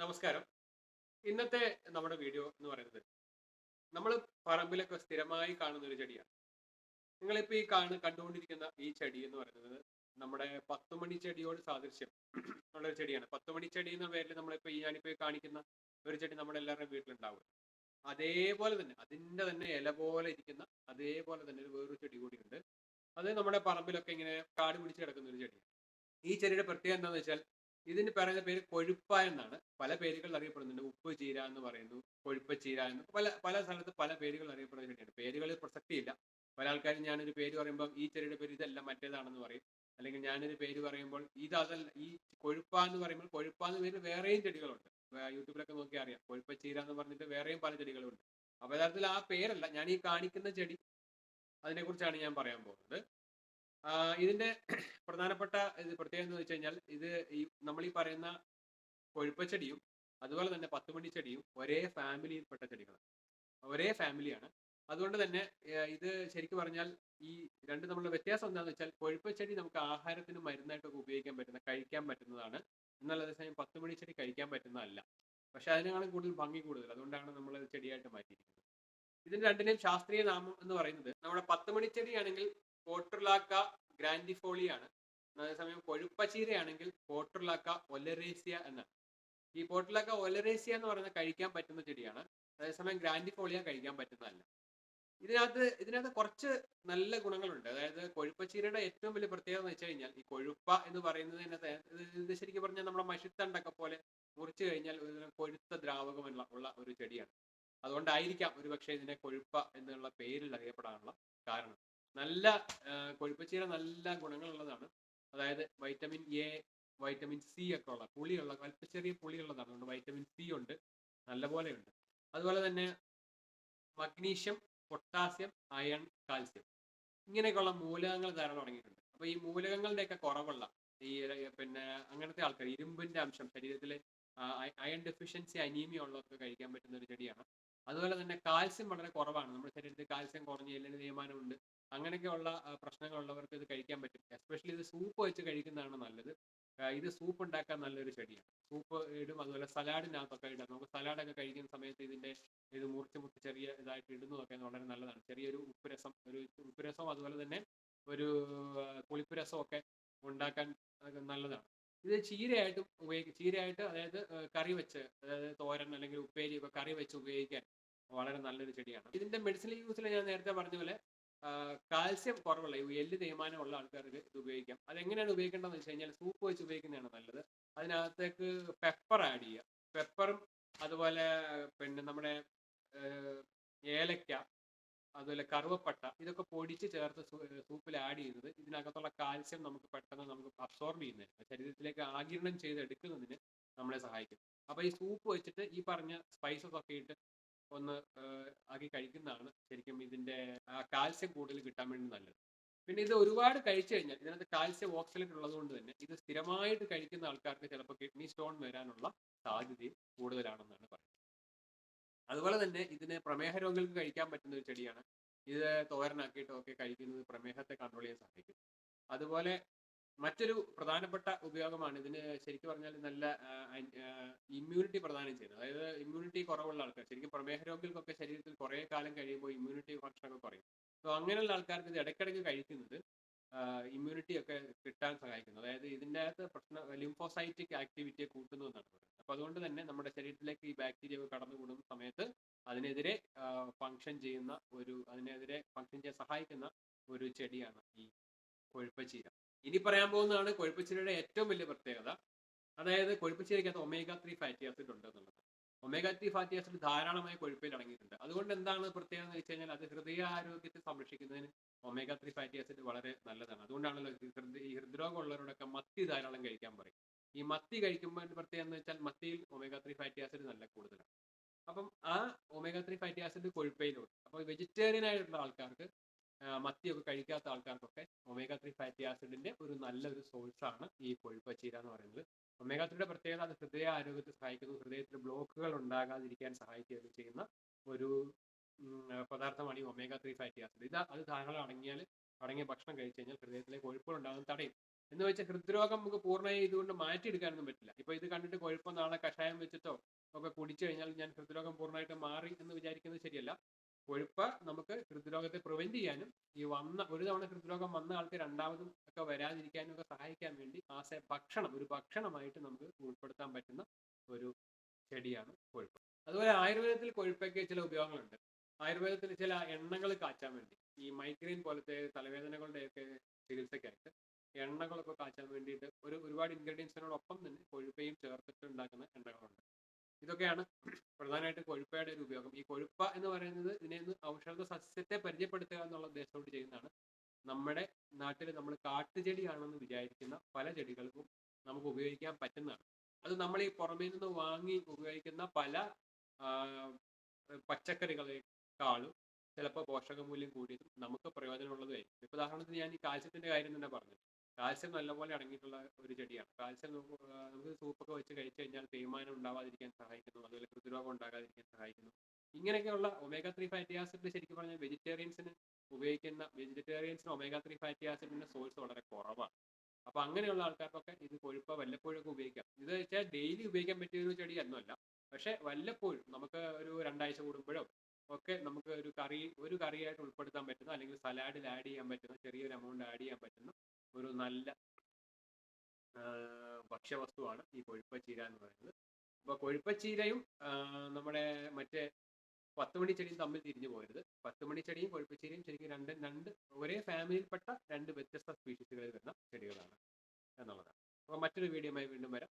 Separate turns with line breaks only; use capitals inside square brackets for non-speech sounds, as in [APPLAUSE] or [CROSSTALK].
നമസ്കാരം. ഇന്നത്തെ നമ്മുടെ വീഡിയോ എന്ന് പറയുന്നത് നമ്മൾ പറമ്പിലൊക്കെ സ്ഥിരമായി കാണുന്ന ഒരു ചെടിയാണ്. നിങ്ങളിപ്പോൾ ഈ കാണു കണ്ടുകൊണ്ടിരിക്കുന്ന ഈ ചെടി എന്ന് പറയുന്നത് നമ്മുടെ പത്തുമണി ചെടിയോട് സാദൃശ്യം ഉള്ള ഒരു ചെടിയാണ്. പത്തുമണി ചെടി എന്ന പേരിൽ നമ്മളിപ്പോൾ ഈ ഞാനിപ്പോൾ കാണിക്കുന്ന ഒരു ചെടി നമ്മുടെ എല്ലാവരുടെയും വീട്ടിലുണ്ടാവും. അതേപോലെ തന്നെ അതിന്റെ തന്നെ ഇല പോലെ ഇരിക്കുന്ന അതേപോലെ തന്നെ ഒരു വേറൊരു ചെടി കൂടിയുണ്ട്. അത് നമ്മുടെ പറമ്പിലൊക്കെ ഇങ്ങനെ കാട് പിടിച്ച് കിടക്കുന്ന ഒരു ചെടിയാണ്. ഈ ചെടിയുടെ പ്രത്യേകത എന്താണെന്ന് വെച്ചാൽ ഇതിന് പറയുന്ന പേര് കൊഴുപ്പ എന്നാണ്. പല പേരുകൾ അറിയപ്പെടുന്നുണ്ട്. ഉപ്പ് ചീര എന്ന് പറയുന്നു കൊഴുപ്പ ചീര എന്ന്. പല പല സ്ഥലത്ത് പല പേരുകൾ അറിയപ്പെടുന്ന ചെടിയാണ് പേരുകളിൽ പ്രസക്തിയില്ല. പല ആൾക്കാരും ഞാനൊരു പേര് പറയുമ്പോൾ ഈ ചെടിയുടെ പേര് ഇതല്ല മറ്റേതാണെന്ന് പറയും. അല്ലെങ്കിൽ ഞാനൊരു പേര് പറയുമ്പോൾ ഇത് അതല്ല ഈ കൊഴുപ്പ എന്ന് പറയുമ്പോൾ കൊഴുപ്പ എന്ന് പേരിൽ വേറെയും ചെടികളുണ്ട്. യൂട്യൂബിലൊക്കെ നോക്കി അറിയാം. കൊഴുപ്പ ചീര എന്ന് പറഞ്ഞിട്ട് വേറെയും പല ചെടികളുണ്ട്. അപ്പൊ യഥാർത്ഥത്തിൽ ആ പേരല്ല. ഞാൻ ഈ കാണിക്കുന്ന ചെടി അതിനെക്കുറിച്ചാണ് ഞാൻ പറയാൻ പോകുന്നത്. ഇതിന്റെ [CLEARS THROAT] പ്രധാനപ്പെട്ട ഇത് പ്രത്യേകത എന്ന് വെച്ച് കഴിഞ്ഞാൽ ഇത് ഈ നമ്മൾ ഈ പറയുന്ന കൊഴുപ്പച്ചെടിയും അതുപോലെ തന്നെ പത്തുമണി ചെടിയും ഒരേ ഫാമിലിയിൽപ്പെട്ട ചെടികളാണ്. ഒരേ ഫാമിലിയാണ്. അതുകൊണ്ട് തന്നെ ഇത് ശരിക്കും പറഞ്ഞാൽ ഈ രണ്ട് തമ്മിലുള്ള വ്യത്യാസം എന്താണെന്ന് വെച്ചാൽ കൊഴുപ്പച്ചെടി നമുക്ക് ആഹാരത്തിന് മരുന്നായിട്ടൊക്കെ ഉപയോഗിക്കാൻ പറ്റുന്ന കഴിക്കാൻ പറ്റുന്നതാണ്. എന്നാൽ അതേസമയം പത്തുമണി ചെടി കഴിക്കാൻ പറ്റുന്നതല്ല. പക്ഷെ അതിനാണ് കൂടുതൽ ഭംഗി കൂടുതൽ. അതുകൊണ്ടാണ് നമ്മൾ ചെടിയായിട്ട് മാറ്റിയിരിക്കുന്നത്. ഇതിന് രണ്ടിനെയും ശാസ്ത്രീയ നാമം എന്ന് പറയുന്നത് നമ്മുടെ പത്തുമണി ചെടിയാണെങ്കിൽ പോട്ടുർലാക്ക ഗ്രാൻഡിഫോളിയാണ്. അതേസമയം കൊഴുപ്പച്ചീരയാണെങ്കിൽ പോട്ടുർലാക്ക ഒലറേസിയ എന്നാണ്. ഈ പോട്ടുർലാക്ക ഒലറേസിയ എന്ന് പറയുന്നത് കഴിക്കാൻ പറ്റുന്ന ചെടിയാണ്. അതേസമയം ഗ്രാൻഡിഫോളിയ കഴിക്കാൻ പറ്റുന്നതല്ല. ഇതിനകത്ത് ഇതിനകത്ത് കുറച്ച് നല്ല ഗുണങ്ങളുണ്ട്. അതായത് കൊഴുപ്പച്ചീരയുടെ ഏറ്റവും വലിയ പ്രത്യേകത എന്ന് വെച്ച് കഴിഞ്ഞാൽ ഈ കൊഴുപ്പ എന്ന് പറയുന്നത് ഇത് ശരിക്കും പറഞ്ഞാൽ നമ്മുടെ മഷിത്തണ്ടൊക്കെ പോലെ മുറിച്ചു കഴിഞ്ഞാൽ കൊഴുത്ത ദ്രാവകമുള്ള ഉള്ള ഒരു ചെടിയാണ്. അതുകൊണ്ടായിരിക്കാം ഒരുപക്ഷെ ഇതിനെ കൊഴുപ്പ എന്നുള്ള പേരിൽ അറിയപ്പെടാനുള്ള കാരണം. നല്ല കൊഴുപ്പച്ചീര നല്ല ഗുണങ്ങളുള്ളതാണ്. അതായത് വൈറ്റമിൻ എ വൈറ്റമിൻ സി ഒക്കെ ഉള്ള പുളിയുള്ള അല്പ പുളിയുള്ളതാണ്. അതുകൊണ്ട് വൈറ്റമിൻ സി ഉണ്ട് നല്ലപോലെ ഉണ്ട് അതുപോലെ തന്നെ മഗ്നീഷ്യം പൊട്ടാസ്യം അയൺ കാൽസ്യം. ഇങ്ങനെയൊക്കെയുള്ള മൂലകങ്ങൾ ധാരാളം തുടങ്ങിയിട്ടുണ്ട് അപ്പൊ ഈ മൂലകങ്ങളുടെയൊക്കെ കുറവുള്ള ഈ പിന്നെ അങ്ങനത്തെ ആൾക്കാർ ഇരുമ്പിന്റെ അംശം ശരീരത്തിൽ അയൺ ഡെഫിഷ്യൻസി അനീമിയ ഉള്ളവർക്ക് കഴിക്കാൻ പറ്റുന്ന ഒരു ചെടിയാണ്. അതുപോലെ തന്നെ കാൽസ്യം വളരെ കുറവാണ്. നമ്മുടെ ശരീരത്തിൽ കാൽസ്യം കുറഞ്ഞ എല്ലിന് തേയ്മാനമുണ്ട്. അങ്ങനെയൊക്കെയുള്ള പ്രശ്നങ്ങളുള്ളവർക്ക് ഇത് കഴിക്കാൻ പറ്റും. എസ്പെഷ്യലി ഇത് സൂപ്പ് വെച്ച് കഴിക്കുന്നതാണ് നല്ലത്. ഇത് സൂപ്പ് ഉണ്ടാക്കാൻ നല്ലൊരു ചെടിയാണ്. സൂപ്പ് ഇടും അതുപോലെ സലാഡിനകത്തൊക്കെ ഇടാം. നമുക്ക് സലാഡൊക്കെ കഴിക്കുന്ന സമയത്ത് ഇതിന്റെ ഇത് മുറിച്ച് മുറിച്ച് ചെറിയ ഇതായിട്ട് ഇടുന്നതൊക്കെ വളരെ നല്ലതാണ്. ചെറിയൊരു ഉപ്പുരസം ഒരു ഉപ്പുരസവും അതുപോലെ തന്നെ ഒരു പുളിപ്പുരസവും ഒക്കെ ഉണ്ടാക്കാൻ നല്ലതാണ്. ഇത് ചീരയായിട്ടും ഉപയോഗിക്കും ചീരയായിട്ട് അതായത് കറി വെച്ച് അതായത് തോരൻ അല്ലെങ്കിൽ ഉപ്പേരി ഒക്കെ കറി വെച്ച് ഉപയോഗിക്കാൻ വളരെ നല്ലൊരു ചെടിയാണ്. ഇതിന്റെ മെഡിസിനൽ യൂസിൽ ഞാൻ നേരത്തെ പറഞ്ഞ പോലെ കാൽസ്യം കുറവുള്ള ഈ എല്ല് തേയ്മാനം ഉള്ള ആൾക്കാർക്ക് ഇത് ഉപയോഗിക്കാം. അതെങ്ങനെയാണ് ഉപയോഗിക്കേണ്ടതെന്ന് വെച്ച് കഴിഞ്ഞാൽ സൂപ്പ് വെച്ച് ഉപയോഗിക്കുന്നതാണ് നല്ലത്. അതിനകത്തേക്ക് പെപ്പർ ആഡ് ചെയ്യുക. പെപ്പറും അതുപോലെ പിന്നെ നമ്മുടെ ഏലക്ക അതുപോലെ കറുവപ്പട്ട ഇതൊക്കെ പൊടിച്ച് ചേർത്ത് സൂപ്പിൽ ആഡ് ചെയ്യുന്നത് ഇതിനകത്തുള്ള കാൽസ്യം നമുക്ക് പെട്ടെന്ന് നമുക്ക് അബ്സോർബ് ചെയ്യുന്നതിന് ശരീരത്തിലേക്ക് ആകിരണം ചെയ്തെടുക്കുന്നതിന് നമ്മളെ സഹായിക്കും. അപ്പോൾ ഈ സൂപ്പ് വെച്ചിട്ട് ഈ പറഞ്ഞ സ്പൈസസ് ഒക്കെ ഇട്ട് ഒന്ന് ആക്കി കഴിക്കുന്നതാണ് ശരിക്കും ഇതിന്റെ കാൽസ്യം കൂടുതൽ കിട്ടാൻ വേണ്ടി നല്ലത്. പിന്നെ ഇത് ഒരുപാട് കഴിച്ചു കഴിഞ്ഞാൽ ഇതിനകത്ത് കാൽസ്യം ഓക്സലേറ്റ് ഉള്ളത് കൊണ്ട് തന്നെ ഇത് സ്ഥിരമായിട്ട് കഴിക്കുന്ന ആൾക്കാർക്ക് ചിലപ്പോൾ കിഡ്നി സ്റ്റോൺ വരാനുള്ള സാധ്യതയും കൂടുതലാണെന്നാണ് പറയുന്നത്. അതുപോലെ തന്നെ ഇതിന് പ്രമേഹ രോഗികൾക്ക് കഴിക്കാൻ പറ്റുന്ന ഒരു ചെടിയാണ്. ഇത് തോരനാക്കിയിട്ടൊക്കെ കഴിക്കുന്നത് പ്രമേഹത്തെ കൺട്രോൾ ചെയ്യാൻ സഹായിക്കും. അതുപോലെ മറ്റൊരു പ്രധാനപ്പെട്ട ഉപയോഗമാണ് ഇതിന് ശരിക്കും പറഞ്ഞാൽ നല്ല ഇമ്മ്യൂണിറ്റി പ്രദാനം ചെയ്യുന്നത്. അതായത് ഇമ്മ്യൂണിറ്റി കുറവുള്ള ആൾക്കാർ. ശരിക്കും പ്രമേഹ രോഗികൾക്കൊക്കെ ശരീരത്തിൽ കുറേ കാലം കഴിയുമ്പോൾ ഇമ്മ്യൂണിറ്റി ഫംഗ്ഷൻ ഒക്കെ കുറയും. അപ്പോൾ അങ്ങനെയുള്ള ആൾക്കാർക്ക് ഇത് ഇടയ്ക്കിടയ്ക്ക് കഴിക്കുന്നത് ഇമ്മ്യൂണിറ്റി ഒക്കെ കിട്ടാൻ സഹായിക്കുന്നു. അതായത് ഇതിന്റെ അകത്ത് പ്രശ്നം ലിംഫോസൈറ്റിക് ആക്ടിവിറ്റിയെ കൂട്ടുന്നു എന്നാണ് പറയുന്നത്. അപ്പോൾ അതുകൊണ്ട് തന്നെ നമ്മുടെ ശരീരത്തിലേക്ക് ഈ ബാക്ടീരിയ കടന്നു കൂടുന്ന സമയത്ത് അതിനെതിരെ ഫങ്ഷൻ ചെയ്യുന്ന ഒരു അതിനെതിരെ ഫങ്ഷൻ ചെയ്യാൻ സഹായിക്കുന്ന ഒരു ചെടിയാണ് ഈ കൊഴുപ്പച്ചീര ഇനി പറയാൻ പോകുന്നതാണ് കൊഴുപ്പച്ചിരയുടെ ഏറ്റവും വലിയ പ്രത്യേകത. അതായത് കൊഴുപ്പച്ചിരയ്ക്കകത്ത് ഒമേഗ ത്രീ ഫാറ്റി ആസിഡ് ഉണ്ട് എന്നുള്ളത് ഒമേഗ ത്രീ ഫാറ്റി ആസിഡ് ധാരാളമായി കൊഴുപ്പിൽ അടങ്ങിയിട്ടുണ്ട്. അതുകൊണ്ട് എന്താണ് പ്രത്യേകത എന്ന് വെച്ച് കഴിഞ്ഞാൽ അത് ഹൃദയ ആരോഗ്യത്തെ സംരക്ഷിക്കുന്നതിന് ഒമേഗ ത്രീ ഫാറ്റി ആസിഡ് വളരെ നല്ലതാണ്. അതുകൊണ്ടാണല്ലോ ഈ ഹൃദയ ഈ ഹൃദ്രോഗം മത്തി ധാരാളം കഴിക്കാൻ പറയും. ഈ മത്തി കഴിക്കുമ്പോൾ പ്രത്യേകത എന്ന് വെച്ചാൽ മത്തിയിൽ ഒമേഗ ത്രീ ഫാറ്റി ആസിഡ് നല്ല കൂടുതലാണ്. അപ്പം ആ ഒമേഗ ത്രീ ഫാറ്റി ആസിഡ് കൊഴുപ്പയിലുണ്ട്. അപ്പോൾ വെജിറ്റേറിയൻ ആയിട്ടുള്ള ആൾക്കാർക്ക് മത്തിയൊക്കെ കഴിക്കാത്ത ആൾക്കാർക്കൊക്കെ ഒമേഗ ത്രീ ഫാറ്റി ആസിഡിന്റെ ഒരു നല്ലൊരു ആണ് ഈ കൊഴുപ്പച്ചീര എന്ന് പറയുന്നത്. ഒമേഗ ത്രീയുടെ പ്രത്യേകത അത് ഹൃദയ ആരോഗ്യത്തെ സഹായിക്കുന്നു. ഹൃദയത്തിൽ ബ്ലോക്കുകൾ ഉണ്ടാകാതിരിക്കാൻ സഹായിക്കുകയൊക്കെ ചെയ്യുന്ന ഒരു പദാർത്ഥമാണ് ഈ ഒമേഗ ത്രീ ഫാറ്റി ആസിഡ് ഇത് അത് ധാരാളം അടങ്ങിയാൽ അടങ്ങിയ ഭക്ഷണം കഴിച്ചു കഴിഞ്ഞാൽ ഹൃദയത്തിലെ കൊഴുപ്പുകൾ ഉണ്ടാകുന്നത് തടയും. എന്ന് വെച്ചാൽ ഹൃദ്രോഗം നമുക്ക് പൂർണമായി ഇതുകൊണ്ട് മാറ്റിയെടുക്കാനൊന്നും പറ്റില്ല. ഇപ്പൊ ഇത് കണ്ടിട്ട് കൊഴുപ്പം നാളെ കഷായം വെച്ചിട്ടോ ഒക്കെ കുടിച്ചു കഴിഞ്ഞാൽ ഞാൻ ഹൃദ്രോഗം പൂർണമായിട്ട് മാറി എന്ന് വിചാരിക്കുന്നത് ശരിയല്ല. കൊഴുപ്പ് നമുക്ക് ഹൃദ്രോഗത്തെ പ്രിവെന്റ് ചെയ്യാനും ഈ വന്ന ഒരു തവണ ഹൃദ്രോഗം വന്ന ആൾക്ക് രണ്ടാമതും ഒക്കെ വരാതിരിക്കാനും ഒക്കെ സഹായിക്കാൻ വേണ്ടി ആസെ ഭക്ഷണം ഒരു ഭക്ഷണമായിട്ട് നമുക്ക് ഉൾപ്പെടുത്താൻ പറ്റുന്ന ഒരു ചെടിയാണ് കൊഴുപ്പ്. അതുപോലെ ആയുർവേദത്തിൽ കൊഴുപ്പൊക്കെ ചില ഉപയോഗങ്ങളുണ്ട്. ആയുർവേദത്തിൽ ചില എണ്ണകൾ കാച്ചാൻ വേണ്ടി ഈ മൈഗ്രെയിൻ പോലത്തെ തലവേദനകളുടെയൊക്കെ ചികിത്സയ്ക്കായിട്ട് എണ്ണകളൊക്കെ കാച്ചാൻ വേണ്ടിയിട്ട് ഒരു ഒരുപാട് ഇൻഗ്രീഡിയൻസിനോടൊപ്പം തന്നെ കൊഴുപ്പയും ചേർത്തിട്ട് ഉണ്ടാക്കുന്ന എണ്ണകളുണ്ട്. ഇതൊക്കെയാണ് പ്രധാനമായിട്ടും കൊഴുപ്പയുടെ ഒരു ഉപയോഗം. ഈ കൊഴുപ്പ എന്ന് പറയുന്നത് ഇതിനെ ഒന്ന് ഔഷധ സസ്യത്തെ പരിചയപ്പെടുത്തുക എന്നുള്ള ഉദ്ദേശത്തോട് ചെയ്യുന്നതാണ്. നമ്മുടെ നാട്ടിൽ നമ്മൾ കാട്ടുചെടിയാണെന്ന് വിചാരിക്കുന്ന പല ചെടികൾക്കും നമുക്ക് ഉപയോഗിക്കാൻ പറ്റുന്നതാണ്. അത് നമ്മൾ ഈ പുറമേ നിന്ന് വാങ്ങി ഉപയോഗിക്കുന്ന പല പച്ചക്കറികളെക്കാളും ചിലപ്പോൾ പോഷകമൂല്യം കൂടിയതും നമുക്ക് പ്രയോജനമുള്ളതുമായിരിക്കും. ഇപ്പൊ ഉദാഹരണത്തിന് ഞാൻ ഈ കാൽസ്യത്തിന്റെ കാര്യം തന്നെ പറഞ്ഞു കാൽസ്യം നല്ലപോലെ അടങ്ങിയിട്ടുള്ള ഒരു ചെടിയാണ്. കാൽസ്യം നമുക്ക് സൂപ്പൊക്കെ വെച്ച് കഴിച്ചു കഴിഞ്ഞാൽ തേയ്മാനം ഉണ്ടാവാതിരിക്കാൻ സഹായിക്കുന്നു. അതുപോലെ ഹൃദ്രോഗം ഉണ്ടാകാതിരിക്കാൻ സഹായിക്കുന്നു. ഇങ്ങനെയൊക്കെയുള്ള ഒമേഗ ത്രീ ഫാറ്റി ആസിഡ് ശരിക്കും പറഞ്ഞാൽ വെജിറ്റേറിയൻസിന് ഉപയോഗിക്കുന്ന വെജിറ്റേറിയൻസിന് ഒമേഗ ത്രീ ഫാറ്റി ആസിഡിന്റെ സോഴ്സ് വളരെ കുറവാണ്. അപ്പൊ അങ്ങനെയുള്ള ആൾക്കാർക്കൊക്കെ ഇത് കൊഴുപ്പ് വല്ലപ്പോഴൊക്കെ ഉപയോഗിക്കാം. ഇത് വെച്ചാൽ ഡെയിലി ഉപയോഗിക്കാൻ പറ്റിയ ഒരു ചെടിയൊന്നുമല്ല പക്ഷെ വല്ലപ്പോഴും നമുക്ക് ഒരു രണ്ടാഴ്ച കൂടുമ്പോഴോ ഒക്കെ നമുക്ക് ഒരു കറി ഒരു കറിയായിട്ട് ഉൾപ്പെടുത്താൻ പറ്റുന്ന അല്ലെങ്കിൽ സലാഡിൽ ആഡ് ചെയ്യാൻ പറ്റുന്ന ചെറിയൊരു എമൗണ്ട് ആഡ് ചെയ്യാൻ പറ്റുന്ന ഒരു നല്ല ഭക്ഷ്യവസ്തുവാണ് ഈ കൊഴുപ്പച്ചീര എന്ന് പറയുന്നത്. അപ്പോൾ കൊഴുപ്പച്ചീരയും നമ്മുടെ മറ്റേ പത്തുമണി ചെടിയും തമ്മിൽ തിരിഞ്ഞു പോയത് പത്തുമണി ചെടിയും കൊഴുപ്പച്ചീരയും ശരിക്കും രണ്ട് രണ്ട് ഒരേ ഫാമിലിയിൽപ്പെട്ട രണ്ട് വ്യത്യസ്ത സ്പീഷീസുകളിൽ വരുന്ന ചെടികളാണ് എന്നുള്ളതാണ്. അപ്പോൾ മറ്റൊരു വീഡിയോയുമായി വീണ്ടും വരാം.